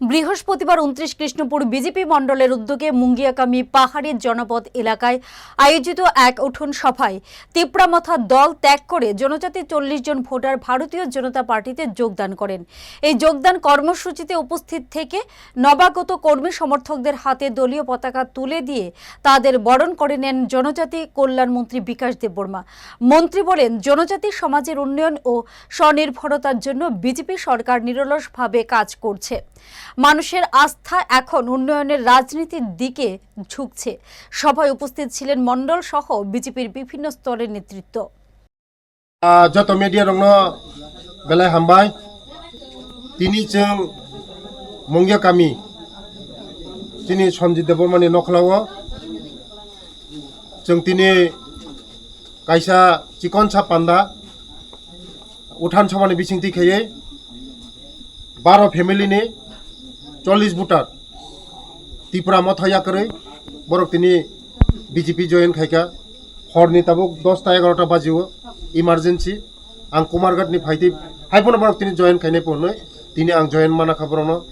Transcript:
বৃহস্পতিবার উনত্রিশ কৃষ্ণপুর বিজেপি মণ্ডলের উদ্যোগে মুঙ্গিয়াকামী পাহাড়ি জনপদ এলাকায় আয়োজিত এক উঠোন সভায় তিপ্রামথা দল ত্যাগ করে জনজাতি চল্লিশ জন ভোটার ভারতীয় জনতা পার্টিতে যোগদান করেন। এই যোগদান কর্মসূচিতে উপস্থিত থেকে নবাগত কর্মী সমর্থকদের হাতে দলীয় পতাকা তুলে দিয়ে তাদের বরণ করে নেন জনজাতি কল্যাণ মন্ত্রী বিকাশ দেববর্মা। মন্ত্রী বলেন, জনজাতি সমাজের উন্নয়ন ও স্বনির্ভরতার জন্য বিজেপি সরকার নিরলসভাবে কাজ করছে। মানুষের আস্থা এখন উন্নয়নের রাজনীতির দিকে ঝুঁকছে। সভায় উপস্থিত ছিলেন মণ্ডল সহ বিজেপির বিভিন্ন স্তরের নেতৃত্ব। যত মিডিয়া রং বেলায় হামবাই, তিনি চং মঙ্গিয়া কামি তিনি সঞ্জিত দেবরমানি নখলাও চং তিনি কাইসা চিকন সাপ পান্ডা। উঠান সমানে বিচিংতি খেয়ে বারো ফ্যামিলিনি চল্লিশ ভোটার ত্রিপুরা মত হইয়া করে বরক তিনি বিজেপি জয়েন খাইকা। হরনি তাবুক দশটা এগারোটা বাজিও ইমার্জেন্সি आं कुमारघाटनि फाइदि हाइफोन बारक तिनि जयन खायने पोनो तिनि आं जयन माना खबरनो